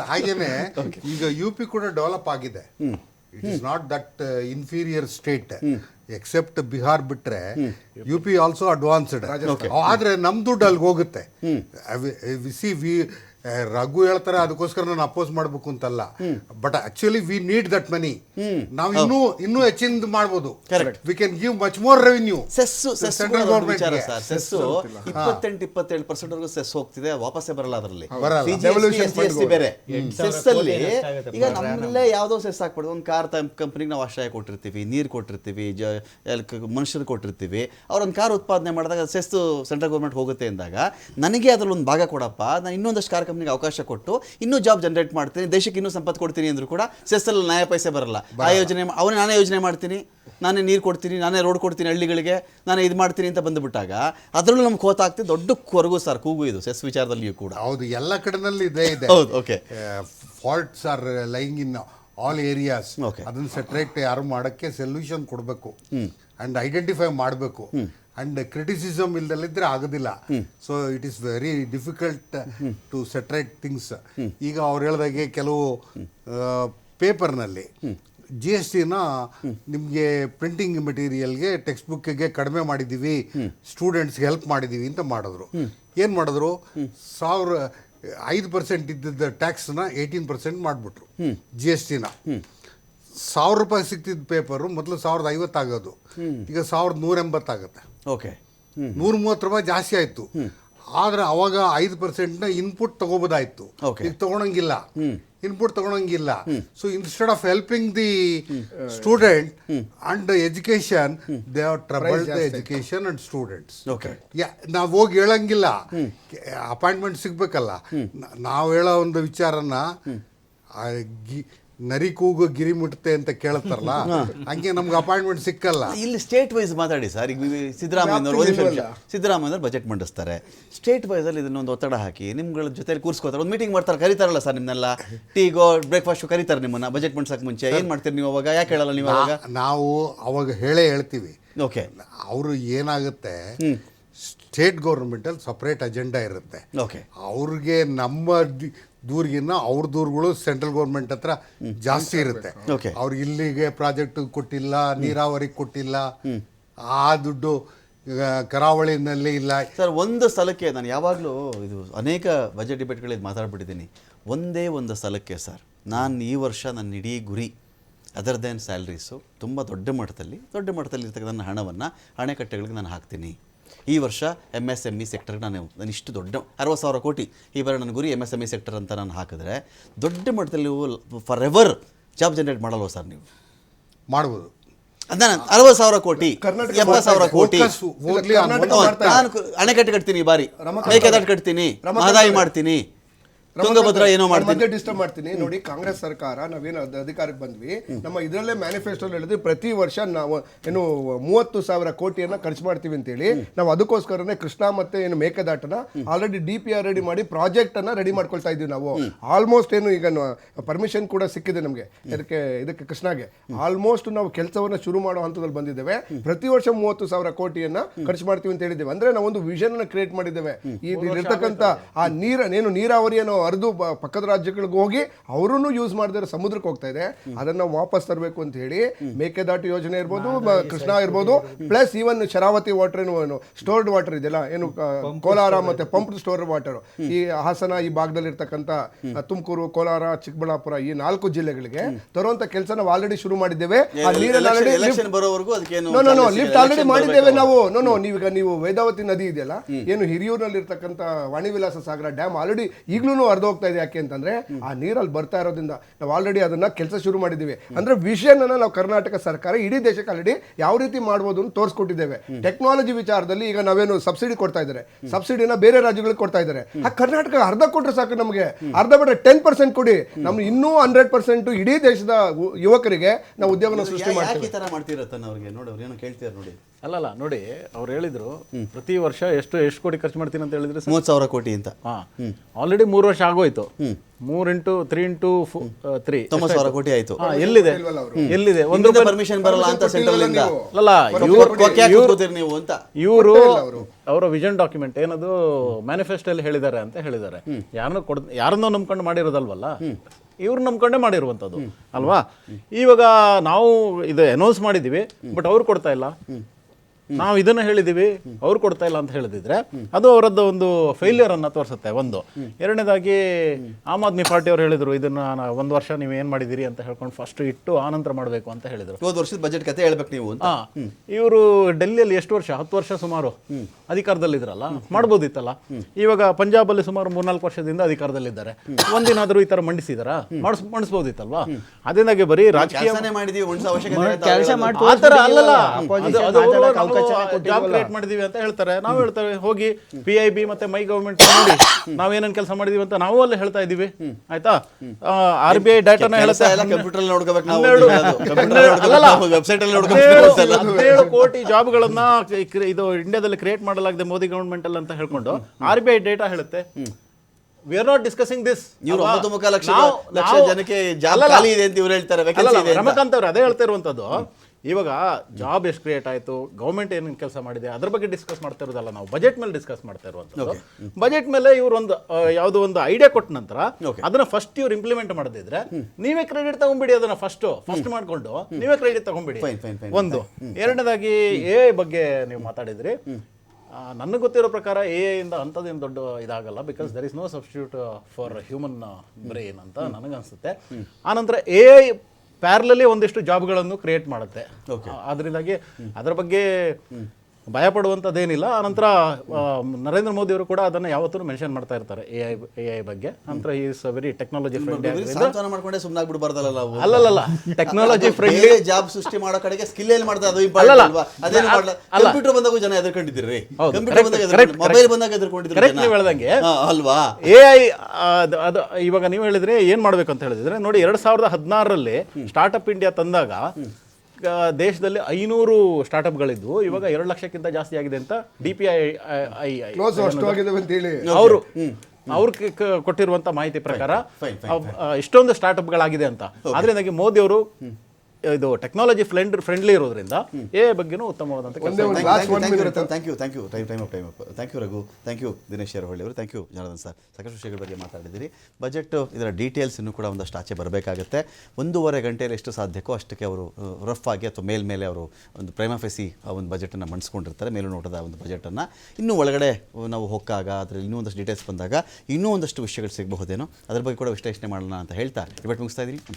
ಹಾಗೇನೆ ಈಗ U P ಕೂಡ ಡೆವಲಪ್ ಆಗಿದೆ. It is not that inferior state except Bihar ಬಿಟ್ರೆ ಯು ಪಿ ಆಲ್ಸೋ ಅಡ್ವಾನ್ಸ್ಡ್ ಆದ್ರೆ ನಮ್ ದುಡ್ಡು ಅಲ್ಲಿಗೆ ಹೋಗುತ್ತೆ ಸಿ ವಿ ರಘು ಹೇಳ್ತಾರೆ ಅದಕ್ಕೋಸ್ಕರ ನಾನು ಅಪೋಸ್ ಮಾಡ್ಬೇಕು ಅಂತಲ್ಲ. But actually we need that money ನಾವು ಇನ್ನೂ ಇನ್ನೂ ಹೆಚ್ಚಿಂದ ಮಾಡ್ಬೋದು. We can give much more revenue cess cess central government ವಿಚಾರ ಗೆ. ಸರ್. ಸೆಸ್ಸು ಇಪ್ಪತ್ತೆಂಟು ಇಪ್ಪತ್ತೇಳು ಪರ್ಸೆಂಟ್ ವರೆಗೂ ಸೆಸ್ ಹೋಗ್ತಿದೆ ವಾಪಸ್ಸೇ ಬರಲ್ಲ ಅದರಲ್ಲಿ. ಬೇರೆ. ಸೆಸ್ ಅಲ್ಲಿ ಈಗ ನಮ್ಮಲ್ಲೇ ಯಾವುದೋ ಸೆಸ್ ಹಾಕ್ಬಿಡೋದು. ಒಂದು ಕಾರ್ ಕಂಪ್ನಿಗೆ ನಾವು ಆಶ್ರಯ ಕೊಟ್ಟಿರ್ತೀವಿ ನೀರು ಕೊಟ್ಟಿರ್ತೀವಿ ಮನುಷ್ಯರು ಕೊಟ್ಟಿರ್ತೀವಿ. ಅವ್ರೊಂದು ಕಾರ್ ಉತ್ಪಾದನೆ ಮಾಡಿದಾಗ ಸೆಸ್ ಸೆಂಟ್ರಲ್ ಗೌರ್ಮೆಂಟ್ ಹೋಗುತ್ತೆ ಅಂದಾಗ ನನಗೆ ಅದರಲ್ಲಿ ಒಂದು ಭಾಗ ಕೊಡಪ್ಪ ನಾನು ಇನ್ನೊಂದಷ್ಟು ಕಾರ್ ಕಂಪ್ನಿಗೆ ಅವಕಾಶ ಕೊಟ್ಟು ಇನ್ನೂ ಜಾಬ್ ಜನರೇಟ್ ಮಾಡ್ತೀನಿ ದೇಶಕ್ಕೆ ಇನ್ನೂ ಸಂಪತ್ತು ಕೊಡ್ತೀನಿ ಅಂದ್ರು ಕೂಡ ಸೆಸ್ಸಲ್ಲಿ ನ್ಯಾಯ ಪೈಸೆ ಬರಲ್ಲ. ಆ ಯೋಜನೆ ಅವನೇ ನಾನೇ ಯೋಜನೆ ಮಾಡ್ತೀನಿ ನಾನೇ ನೀರು ಕೊಡ್ತೀನಿ ನಾನೇ ರೋಡ್ ಕೊಡ್ತೀನಿ ಹಳ್ಳಿಗಳಿಗೆ ನಾನೇ ಇದು ಮಾಡ್ತೀನಿ ಅಂತ ಬಂದುಬಿಟ್ಟಾಗ ಅದರಲ್ಲೂ ನಮ್ಗೆ ಕೋತಾಗ್ತಿ ದೊಡ್ಡ ಕೊರಗು ಸರ್ ಕೂಗು ಇದು ಸೆಸ್ ವಿಚಾರದಲ್ಲಿಯೂ ಕೂಡ. ಹೌದು ಎಲ್ಲ ಕಡೆನಲ್ಲಿ ಇದೆ ಇದೆ. ಹೌದು, okay faults are lying in all areas ಅದನ್ನು ಅದನ್ನ ಸೆಟ್ರೇಟ್ ಯಾರು ಮಾಡೋಕ್ಕೆ ಸೊಲ್ಯೂಷನ್ ಕೊಡಬೇಕು. ಅಂಡ್ ಐಡೆಂಟಿಫೈ ಮಾಡಬೇಕು. ಅಂಡ್ ಕ್ರಿಟಿಸಿಸಮ್ ಇಲ್ದಲ್ಲಿದ್ರೆ ಆಗೋದಿಲ್ಲ. So it is very difficult to set right things ಈಗ ಅವ್ರು ಹೇಳ್ದಾಗೆ ಕೆಲವು ಪೇಪರ್ನಲ್ಲಿ ಜಿ ಎಸ್ ಟಿನ ನಿಮಗೆ ಪ್ರಿಂಟಿಂಗ್ ಮೆಟೀರಿಯಲ್ಗೆ ಟೆಕ್ಸ್ಟ್ ಬುಕ್ಗೆ ಕಡಿಮೆ ಮಾಡಿದ್ದೀವಿ ಸ್ಟೂಡೆಂಟ್ಸ್ಗೆ ಹೆಲ್ಪ್ ಮಾಡಿದ್ದೀವಿ ಅಂತ ಮಾಡಿದ್ರು. ಏನು ಮಾಡಿದ್ರು? ಸಾವಿರ, ಐದು ಪರ್ಸೆಂಟ್ ಇದ್ದಿದ್ದ ಟ್ಯಾಕ್ಸ್ನ ಏಯ್ಟೀನ್ ಪರ್ಸೆಂಟ್ ಮಾಡಿಬಿಟ್ರು ಜಿ ಎಸ್ ಟಿನ ಸಾವಿರ ರೂಪಾಯಿ ಸಿಕ್ತಿದ್ದ ಪೇಪರು ಮೊದಲು ಸಾವಿರದ ಐವತ್ತಾಗೋದು ಈಗ ಸಾವಿರದ ನೂರ ಎಂಬತ್ತಾಗುತ್ತೆ ಓಕೆ. ನೂರ ಮೂವತ್ತು ರೂಪಾಯಿ ಜಾಸ್ತಿ ಆಯಿತು. ಆದ್ರೆ ಅವಾಗ ಐದು ಪರ್ಸೆಂಟ್ನ ಇನ್ಪುಟ್ ತಗೋಬೋದಾಯಿತು. ಈಗ ತಗೊಳಂಗಿಲ್ಲ. Input ತಗೊಳಂಗಿಲ್ಲ. So instead of helping the student and education they are trouble the education and students okay. Yeah ನಾವು ಹೋಗಿ ಹೇಳಂಗಿಲ್ಲ. ಅಪಾಯಿಂಟ್ಮೆಂಟ್ ಸಿಗ್ಬೇಕಲ್ಲ. ನಾವು ಹೇಳೋ ಒಂದು ವಿಚಾರನ ನರಿ ಕೂಗು ಗಿರಿ ಮುಟ್ಟುತ್ತೆ ಅಂತ ಕೇಳ್ತಾರಲ್ಲ ಹಂಗೆ ನಮ್ಗೆ ಅಪಾಯಿಂಟ್ಮೆಂಟ್ ಸಿಕ್ಕಲ್ಲ. ಇಲ್ಲಿ ಸ್ಟೇಟ್ ವೈಸ್ ಮಾತಾಡಿ ಸರ್. ಈಗ ಸಿದ್ದರಾಮಯ್ಯನವರು ಸಿದ್ದರಾಮಯ್ಯ ನಿಮಿಷ ಸಿದ್ದರಾಮಯ್ಯನವರು ಬಜೆಟ್ ಮಂಡಿಸ್ತಾರೆ. ಸ್ಟೇಟ್ ವೈಸಲ್ಲಿ ಇದನ್ನೊಂದು ಒತ್ತಡ ಹಾಕಿ ನಿಮ್ಗಳ ಜೊತೆ ಕೂರಿಸ್ಕೋತಾರೆ. ಒಂದು ಮೀಟಿಂಗ್ ಮಾಡ್ತಾರೆ ಕರೀತಾರಲ್ಲ ಸರ್ ನಿಮ್ಮನ್ನೆಲ್ಲ ಟೀಗೋ ಬ್ರೇಕ್ಫಾಸ್ಟ್ ಕರೀತಾರೆ ನಿಮ್ಮನ್ನ ಬಜೆಟ್ ಮಂಡ್ಸಕ್ಕೆ ಮುಂಚೆ. ಏನು ಮಾಡ್ತೀರಿ ನೀವು ಅವಾಗ? ಯಾಕೆ ಹೇಳಲ್ಲ ನೀವು ಅವಾಗ? ನಾವು ಅವಾಗ ಹೇಳೇ ಹೇಳ್ತೀವಿ. ಓಕೆ ಅವರು ಏನಾಗುತ್ತೆ ಸ್ಟೇಟ್ ಗೌರ್ಮೆಂಟಲ್ಲಿ ಸಪ್ರೇಟ್ ಅಜೆಂಡಾ ಇರುತ್ತೆ. ಓಕೆ. ಅವ್ರಿಗೆ ನಮ್ಮ ದೂರಿಗಿನ್ನ ಅವ್ರ ದೂರುಗಳು ಸೆಂಟ್ರಲ್ ಗೌರ್ಮೆಂಟ್ ಹತ್ರ ಜಾಸ್ತಿ ಇರುತ್ತೆ. ಓಕೆ. ಅವ್ರಿಗೆ ಇಲ್ಲಿಗೆ ಪ್ರಾಜೆಕ್ಟ್ ಕೊಟ್ಟಿಲ್ಲ ನೀರಾವರಿಗೆ ಕೊಟ್ಟಿಲ್ಲ ಆ ದುಡ್ಡು ಕರಾವಳಿನಲ್ಲಿ ಇಲ್ಲ. ಸರ್ ಒಂದು ಸ್ಥಳಕ್ಕೆ ನಾನು ಯಾವಾಗಲೂ ಇದು ಅನೇಕ ಬಜೆಟ್ ಡಿಬೇಟ್ಗಳಲ್ಲಿ ಮಾತಾಡ್ಬಿಟ್ಟಿದ್ದೀನಿ. ಒಂದೇ ಒಂದು ಸ್ಥಳಕ್ಕೆ ಸರ್. ನಾನು ಈ ವರ್ಷ ನನ್ನ ಇಡೀ ಗುರಿ ಅದರ್ ದೆನ್ ಸ್ಯಾಲ್ರೀಸು ತುಂಬ ದೊಡ್ಡ ಮಟ್ಟದಲ್ಲಿ ದೊಡ್ಡ ಮಟ್ಟದಲ್ಲಿ ಇರ್ತಕ್ಕಂಥ ನನ್ನ ಹಣವನ್ನು ಅಣೆಕಟ್ಟೆಗಳಿಗೆ ನಾನು ಹಾಕ್ತೀನಿ. ಈ ವರ್ಷ ಎಂ ಎಸ್ ಎಂ ಇ ಸೆಕ್ಟರ್ಗೆ ನಾನು ನಾನು ಇಷ್ಟು ದೊಡ್ಡ ಅರವತ್ತು ಸಾವಿರ ಕೋಟಿ ಈ ಬಾರಿ ನನ್ನ ಗುರಿ M S M E sector ಅಂತ ನಾನು ಹಾಕಿದ್ರೆ ದೊಡ್ಡ ಮಟ್ಟದಲ್ಲಿ ನೀವು ಫಾರ್ ಎವರ್ ಜಾಬ್ ಜನರೇಟ್ ಮಾಡಲ್ವ ಸರ್ ನೀವು? ಮಾಡ್ಬೋದು. ಅರವತ್ತು ಸಾವಿರ ಕೋಟಿ ಸಾವಿರ ಕೋಟಿ. ನಾನು ಅಣೆಕಟ್ಟು ಕಟ್ತೀನಿ ಈ ಬಾರಿ. ಕಟ್ತೀನಿ ಮಹದಾಯಿ ಮಾಡ್ತೀನಿ. ತುಂಗಭದ್ರಾ ಏನೋ ಮಾಡ್ತೀನಿ. ಡಿಸ್ಟರ್ಬ್ ಮಾಡ್ತೀನಿ. ನೋಡಿ ಕಾಂಗ್ರೆಸ್ ಸರ್ಕಾರ ನಾವೇನು ಅಧಿಕಾರಕ್ಕೆ ಬಂದ್ವಿ ನಮ್ಮ ಇದರಲ್ಲೇ ಮ್ಯಾನಿಫೆಸ್ಟೋ ಹೇಳಿದ್ವಿ ಪ್ರತಿ ವರ್ಷ ನಾವು ಏನು ಮೂವತ್ತು ಸಾವಿರ ಕೋಟಿಯನ್ನ ಖರ್ಚು ಮಾಡ್ತೀವಿ ಅಂತೇಳಿ. ನಾವು ಅದಕ್ಕೋಸ್ಕರನೇ ಕೃಷ್ಣ ಮತ್ತೆ ಏನು ಮೇಕೆದಾಟನ already D P R ready ಮಾಡಿ ಪ್ರಾಜೆಕ್ಟ್ ಅನ್ನ ರೆಡಿ ಮಾಡ್ಕೊಳ್ತಾ ಇದೀವಿ ನಾವು. ಆಲ್ಮೋಸ್ಟ್ ಏನು ಈಗ ಪರ್ಮಿಷನ್ ಕೂಡ ಸಿಕ್ಕಿದೆ ನಮಗೆ. ಇದಕ್ಕೆ ಇದಕ್ಕೆ ಕೃಷ್ಣಗೆ. ಆಲ್ಮೋಸ್ಟ್ ನಾವು ಕೆಲಸವನ್ನ ಶುರು ಮಾಡೋ ಹಂತದಲ್ಲಿ ಬಂದಿದ್ದೇವೆ. ಪ್ರತಿ ವರ್ಷ ಮೂವತ್ತು ಸಾವಿರ ಕೋಟಿಯನ್ನ ಖರ್ಚು ಮಾಡ್ತೀವಿ ಅಂತ ಹೇಳಿದ್ದೇವೆ. ಅಂದ್ರೆ ನಾವು ಒಂದು ವಿಷನ್ ಅನ್ನ ಕ್ರಿಯೇಟ್ ಮಾಡಿದ್ದೇವೆ. ಈ ಇರ್ತಕ್ಕಂಥ ಆ ನೀರ ಏನು ನೀರಾವರಿಯನ್ನು ಹರಿದು ಬ- ಪಕ್ಕದ ರಾಜ್ಯಗಳಿಗೆ ಹೋಗಿ ಅವರೂ ಯೂಸ್ ಮಾಡಿದ್ರೆ ಸಮುದ್ರಕ್ಕೆ ಹೋಗ್ತಾ ಇದೆ. ಅದನ್ನ ವಾಪಸ್ ತರಬೇಕು ಅಂತ ಹೇಳಿ ಮೇಕೆದಾಟು ಯೋಜನೆ ಇರ್ಬೋದು ಕೃಷ್ಣ ಇರ್ಬೋದು ಪ್ಲಸ್ ಈವನ್ ಶರಾವತಿ ವಾಟರ್ ಏನು ಸ್ಟೋರ್ಡ್ ವಾಟರ್ ಇದೆಯಲ್ಲ ಏನು ಕೋಲಾರ ಮತ್ತೆ ಪಂಪ್ ಸ್ಟೋರ್ ವಾಟರ್ ಈ ಹಾಸನ ಈ ಭಾಗದಲ್ಲಿ ಇರ್ತಕ್ಕಂಥ ತುಮಕೂರು ಕೋಲಾರ ಚಿಕ್ಕಬಳ್ಳಾಪುರ ಈ ನಾಲ್ಕು ಜಿಲ್ಲೆಗಳಿಗೆ ತರುವಂತ ಕೆಲಸ ನಾವು ಆಲ್ರೆಡಿ ಶುರು ಮಾಡಿದ್ದೇವೆ. ಆ ನೀರಲ್ಲಿ already ಎಲೆಕ್ಷನ್ ಬರೋವರೆಗೂ ಅದಕ್ಕೇನು no no no lift. Already ಮಾಡಿದ್ದೇವೆ ನಾವು. ನೋ ನೋ ನೀವೀಗ ನೀವು ವೇದಾವತಿ ನದಿ ಇದೆಯಲ್ಲ ಏನು ಹಿರಿಯೂರಿನಲ್ಲಿ ಇರ್ತಕ್ಕಂಥ ವಾಣಿವಿಲಾಸ ಸಾಗರ ಡ್ಯಾಮ್ ಆಲ್ರೆಡಿ ಈಗಲೂ ಹೋಗ್ತಾ ಇದೆ ಯಾಕೆ ಅಂತಂದ್ರೆ ಆ ನೀರಲ್ಲಿ ಬರ್ತಾ ಇರೋದ್ರಿಂದ ನಾವು ಆಲ್ರೆಡಿ ಅದನ್ನ ಕೆಲಸ ಶುರು ಮಾಡಿದ್ದೀವಿ. ಅಂದ್ರೆ ವಿಷಯನ ನಾವು ಕರ್ನಾಟಕ ಸರ್ಕಾರ ಇಡೀ ದೇಶಕ್ಕೆ ಆಲ್ರೆಡಿ ಯಾವ ರೀತಿ ಮಾಡ್ಬೋದು ಅಂತ ತೋರಿಸ್ಕೊಟ್ಟಿದ್ದೇವೆ. ಟೆಕ್ನಾಲಜಿ ವಿಚಾರದಲ್ಲಿ ಈಗ ನಾವೇನು ಸಬ್ಸಿಡಿ ಕೊಡ್ತಾ ಇದ್ದಾರೆ. ಸಬ್ಸಿಡಿನ ಬೇರೆ ರಾಜ್ಯಗಳಿಗೆ ಕೊಡ್ತಾ ಇದ್ದಾರೆ. ಆ ಕರ್ನಾಟಕ ಅರ್ಧ ಕೊಟ್ಟರೆ ಸಾಕು ನಮಗೆ. ಅರ್ಧ ಬಿಟ್ರೆ ಟೆನ್ ಪರ್ಸೆಂಟ್ ಕೊಡಿ. ನಮ್ಮ ಇನ್ನೂ ಹಂಡ್ರೆಡ್ ಪರ್ಸೆಂಟ್ ಇಡೀ ದೇಶದ ಯುವಕರಿಗೆ ನಾವು ಉದ್ಯೋಗನ ಸೃಷ್ಟಿ ಮಾಡ್ತೀವಿ. ಅಲ್ಲಲ್ಲ ನೋಡಿ ಅವ್ರು ಹೇಳಿದ್ರು ಪ್ರತಿ ವರ್ಷ ಎಷ್ಟು ಎಷ್ಟು ಕೋಟಿ ಖರ್ಚು ಮಾಡ್ತೀನಿ ಅಂತ ಹೇಳಿದ್ರೆ ಮೂವತ್ತು ಸಾವಿರ ಕೋಟಿ ಅಂತ. ಹಾ. ಆಲ್ರೆಡಿ ಮೂರು ವರ್ಷ ಆಗೋಯ್ತು. ಮೂರ್ ಇಂಟು ತ್ರೀ ಇಂಟು ತ್ರೀ ತೊಂಬತ್ತು ಸಾವಿರ ಕೋಟಿ ಆಯ್ತು. ಎಲ್ಲಿದೆ? ಎಲ್ಲಿದೆ? ಒಂದು ಪರ್ಮಿಷನ್ ಬರಲ್ಲ ಅಂತ ಸೆಂಟ್ರಲ್ ಇಂದ ಅಲ್ಲ ಇವ್ರು ನೀವು? ಅಂತ. ಇವರು ಅವರ. ವಿಷನ್ ಡಾಕ್ಯುಮೆಂಟ್ ಏನದು? ಮ್ಯಾನಿಫೆಸ್ಟೋಲ್ಲಿ ಹೇಳಿದ್ದಾರೆ ಅಂತ ಹೇಳಿದ್ದಾರೆ. ಯಾರನ್ನೂ ಕೊಡ್ ಯಾರನ್ನೋ ನಂಬ್ಕೊಂಡು ಮಾಡಿರೋದಲ್ವಲ್ಲ? ಇವ್ರು ನಂಬ್ಕೊಂಡೇ ಮಾಡಿರುವಂಥದ್ದು. ಅಲ್ವಾ? ಇವಾಗ ನಾವು ಇದು ಅನೌನ್ಸ್ ಮಾಡಿದ್ದೀವಿ ಬಟ್ ಅವ್ರು ಕೊಡ್ತಾ ಇಲ್ಲ. ನಾವು ಇದನ್ನ ಹೇಳಿದ್ದೀವಿ ಅವ್ರು ಕೊಡ್ತಾ ಇಲ್ಲ ಅಂತ ಹೇಳಿದ್ರೆ ಅದು ಅವರದ್ದು ಒಂದು ಫೇಲ್ಯೂರ್ ಅನ್ನ ತೋರಿಸುತ್ತೆ ಒಂದು. ಎರಡನೇದಾಗಿ ಆಮ್ ಆದ್ಮಿ ಪಾರ್ಟಿ ಅವ್ರು ಹೇಳಿದ್ರು ಇದನ್ನ ನಾ- ಒಂದು ವರ್ಷ ನೀವು ಏನ್ ಮಾಡಿದಿರಿ ಅಂತ ಹೇಳ್ಕೊಂಡು ಫಸ್ಟ್ ಇಟ್ಟು ಆನಂತರ ಮಾಡಬೇಕು ಅಂತ ಹೇಳಿದ್ರು. ಹೋದ ವರ್ಷದ ಬಜೆಟ್ ಕತೆ ಹೇಳ್ಬೇಕು ನೀವು ಅಂತ. ಹಾ ಇವರು ಡೆಲ್ಲಿಯಲ್ಲಿ ಎಷ್ಟು ವರ್ಷ ಹತ್ತು ವರ್ಷ ಸುಮಾರು ಅಧಿಕಾರದಲ್ಲಿದ್ರಲ್ಲ ಮಾಡ್ಬೋದಿತ್ತಲ್ಲ? ಇವಾಗ ಪಂಜಾಬಲ್ಲಿ ಸುಮಾರು ಮೂರ್ನಾಲ್ಕು ವರ್ಷದಿಂದ ಅಧಿಕಾರದಲ್ಲಿದ್ದಾರೆ. ಒಂದಿನಾದ್ರೂ ಈ ತರ ಮಂಡಿಸಿದಾರ? ಮಾಡಿಸ್ ಮಾಡಿಸ್ಬೋದಿತ್ತಲ್ವಾ? ಅದರಿಂದಾಗಿ ಬರೀ ರಾಜಕೀಯ ಮಾಡಿದೀವಿ ಕೆಲಸ ಅಲ್ಲಲ್ಲ. ಜಾಬ್ ಕ್ರಿಯೇಟ್ ಮಾಡಿದೀವಿ ಅಂತ ಹೇಳ್ತಾರೆ. ನಾವು ಹೇಳ್ತೇವೆ ಹೋಗಿ ಪಿ ಐ ಬಿ ಮತ್ತೆ ಮೈ ಗವರ್ಮೆಂಟ್ ನೋಡಿ. ನಾವೇನೇನ್ ಕೆಲಸ ಮಾಡಿದೀವಿ ಅಂತ ನಾವು ಅಲ್ಲೇ ಹೇಳ್ತಾ ಇದೀವಿ ಆಯ್ತಾ? ಆರ್ ಬಿ ಐ ಡಾಟಾನ ಹೇಳ್ತಾ ಎಲ್ಲ ಕಂಪ್ಯೂಟರ್ ವೆಬ್ಸೈಟ್ ಹದಿನೇಳು-. ಕೋಟಿ ಜಾಬ್ಗಳನ್ನ ಇದು ಇಂಡಿಯಾದಲ್ಲಿ ಕ್ರಿಯೇಟ್ ಮಾಡಲಾಗಿದೆ ಮೋದಿ ಗವರ್ಮೆಂಟ್ ಅಲ್ಲಿ ಅಂತ ಹೇಳ್ಕೊಂಡು ಆರ್ ಬಿ ಐ ಡೇಟಾ ಹೇಳುತ್ತೆ. We are not discussing this ಇವರು ಒಂಬತ್ತು ಲಕ್ಷ ಲಕ್ಷ ಜನಕ್ಕೆ ಜಾಲ ಖಾಲಿ ಇದೆ ಅಂತ ಇವ್ರು ಹೇಳ್ತಾರೆ. ರಮಕಾಂತ್ ಅವ್ರು ಅದೇ ಹೇಳ್ತಾ ಇರುವಂತದ್ದು ಇವಾಗ ಜಾಬ್ ಎಷ್ಟು ಕ್ರಿಯೇಟ್ ಆಯಿತು ಗೌರ್ಮೆಂಟ್ ಏನೇನು ಕೆಲಸ ಮಾಡಿದೆ ಅದ್ರ ಬಗ್ಗೆ ಡಿಸ್ಕಸ್ ಮಾಡ್ತಾ ಇರೋದಲ್ಲ ನಾವು. ಬಜೆಟ್ ಮೇಲೆ ಡಿಸ್ಕಸ್ ಮಾಡ್ತಾ ಇರುವಂಥದ್ದು. ಬಜೆಟ್ ಮೇಲೆ ಇವ್ರ ಒಂದು ಯಾವುದೋ ಒಂದು ಐಡಿಯಾ ಕೊಟ್ಟ ನಂತರ. ಅದನ್ನ ಫಸ್ಟ್ ಇವ್ರು ಇಂಪ್ಲಿಮೆಂಟ್ ಮಾಡದಿದ್ರೆ ನೀವೇ ಕ್ರೆಡಿಟ್ ತಗೊಂಬಿಡಿ ಅದನ್ನ ಫಸ್ಟ್ ಫಸ್ಟ್ ಮಾಡ್ಕೊಂಡು ನೀವೇ ಕ್ರೆಡಿಟ್ ತಗೊಂಬಿಡಿ ಒಂದು. ಎರಡನೇದಾಗಿ ಎ ಬಗ್ಗೆ ನೀವು ಮಾತಾಡಿದ್ರಿ. ನನಗೆ ಗೊತ್ತಿರೋ ಪ್ರಕಾರ ಎ ಇಂದ ಅಂಥದ್ದೇನು ದೊಡ್ಡ ಇದಾಗಲ್ಲ because there is no substitute for human brain ಅಂತ ನನಗನ್ಸುತ್ತೆ ಆನಂತರ ಎ ಐ ಪ್ಯಾರ್ಲಲ್ಲಿ ಒಂದಿಷ್ಟು ಜಾಬ್ಗಳನ್ನು ಕ್ರಿಯೇಟ್ ಮಾಡುತ್ತೆ. ಅದರಿಂದಾಗಿ ಅದರ ಬಗ್ಗೆ ಭಯ ಪಡುವಂಥದ್ದೇನಿಲ್ಲ ಆನಂತರ ನರೇಂದ್ರ ಮೋದಿ ಅವರು ಕೂಡ ಅದನ್ನು ಯಾವತ್ತೂ ಮೆನ್ಷನ್ ಮಾಡ್ತಾ ಇರ್ತಾರೆ ಎ ಐ ಎ ಐ ಬಗ್ಗೆ. ನಂತರ ಈಸ್ ವೆರಿ ಟೆಕ್ನಾಲಜಿ ಫ್ರೆಂಡ್ಲಿ ಮಾಡ್ಕೊಂಡೆ ಸುಮ್ಮನೆ ಬಿಡಬಾರ್ದಲ್ಲ ನಾವು ಅಲ್ಲಲ್ಲ ಟೆಕ್ನಾಲಜಿ ಫ್ರೆಂಡ್ಲಿ ಜಾಬ್ ಸೃಷ್ಟಿ ಮಾಡೋ ಕಡೆಗೆ ಸ್ಕಿಲ್ ಏನ್ ಮಾಡ್ತಾರೆ ಅದು ಅಲ್ಲಲ್ಲ. ಇಂಪಾರ್ಟೆಂಟ್ ಅಲ್ವಾ? ಅದೇನು ಮಾಡಲ್ಲ ಕಂಪ್ಯೂಟರ್ ಬಂದಾಗ ಜನ ಎದುರ್ಕೊಂಡಿದ್ದೀರಿ ಕಂಪ್ಯೂಟರ್ ಬಂದಾಗ ಮೊಬೈಲ್ ಬಂದಾಗ ಜನ. ನೀವು ಹೇಳ್ದಂಗೆ. ಅಲ್ವಾ? ಎ ಐ ಅದು ಇವಾಗ ನೀವು ಹೇಳಿದ್ರೆ ಏನ್ ಮಾಡಬೇಕು ಅಂತ ಹೇಳಿದ್ರೆ ನೋಡಿ ಎರಡ್ ಸಾವಿರದ ಹದಿನಾರರಲ್ಲಿ ಸ್ಟಾರ್ಟ್ಅಪ್ ಇಂಡಿಯಾ ತಂದಾಗ ದೇಶದಲ್ಲಿ ಐನೂರು ಸ್ಟಾರ್ಟ್ಅಪ್ಗಳಿದ್ವು ಇವಾಗ ಎರಡು ಲಕ್ಷಕ್ಕಿಂತ ಜಾಸ್ತಿ ಆಗಿದೆ ಅಂತ D P I I close ಅಷ್ಟು ಅಂತ ಹೇಳಿ. ಅವರು ಅವ್ರು ಕೊಟ್ಟಿರುವಂತ ಮಾಹಿತಿ ಪ್ರಕಾರ ಇಷ್ಟೊಂದು ಸ್ಟಾರ್ಟ್ಅಪ್ಗಳಾಗಿದೆ ಅಂತ. ಆದ್ರಿಂದಾಗಿ ಮೋದಿ ಅವರು ಇದು ಟೆಕ್ನಾಲಜಿ ಫ್ರೆಂಡ್ ಫ್ರೆಂಡ್ಲಿ ಇರೋದ್ರಿಂದ ಎ ಬಗ್ಗೆನೂ ಉತ್ತಮವಾದಂತ thank you thank you thank you time time up time up thank you Raghu. Thank you Dinesh Sherahalli ಅವರು. Thank you Janardhan sir. ಸಾಕಷ್ಟು ವಿಷಯಗಳ ಬಗ್ಗೆ ಮಾತಾಡಿದ್ದೀರಿ. ಬಜೆಟ್ ಇದರ ಡೀಟೇಲ್ಸ್ ಇನ್ನೂ ಕೂಡ ಒಂದಷ್ಟು ಆಚೆ ಬರಬೇಕಾಗುತ್ತೆ. ಒಂದೂವರೆ ಗಂಟೆಯಲ್ಲಿ ಎಷ್ಟು ಸಾಧ್ಯಕ್ಕೋ ಅಷ್ಟಕ್ಕೆ ಅವರು ರಫ್ ಆಗಿ ಅಥವಾ ಮೇಲ್ಮೇಲೆ ಅವರು ಒಂದು ಪ್ರೇಮಫೆಸಿ ಒಂದು ಬಜೆಟನ್ನು ಮಂಡಿಸ್ಕೊಂಡಿರ್ತಾರೆ. ಮೇಲು ನೋಟದ ಒಂದು ಬಜೆಟನ್ನು ಇನ್ನೂ ಒಳಗಡೆ ನಾವು ಹೋಗಾಗ ಅದರಲ್ಲಿ ಇನ್ನೂ ಒಂದಷ್ಟು ಡೀಟೇಲ್ಸ್ ಬಂದಾಗ ಇನ್ನೂ ಒಂದಷ್ಟು ವಿಷಯಗಳು ಸಿಗಬಹುದೇನೋ ಅದ್ರ ಬಗ್ಗೆ ಕೂಡ ವಿಶ್ಲೇಷಣೆ ಮಾಡೋಣ ಅಂತ ಹೇಳ್ತಾ ಇವತ್ತು ಮುಗಿಸ್ತಾ ಇದ್ದೀನಿ.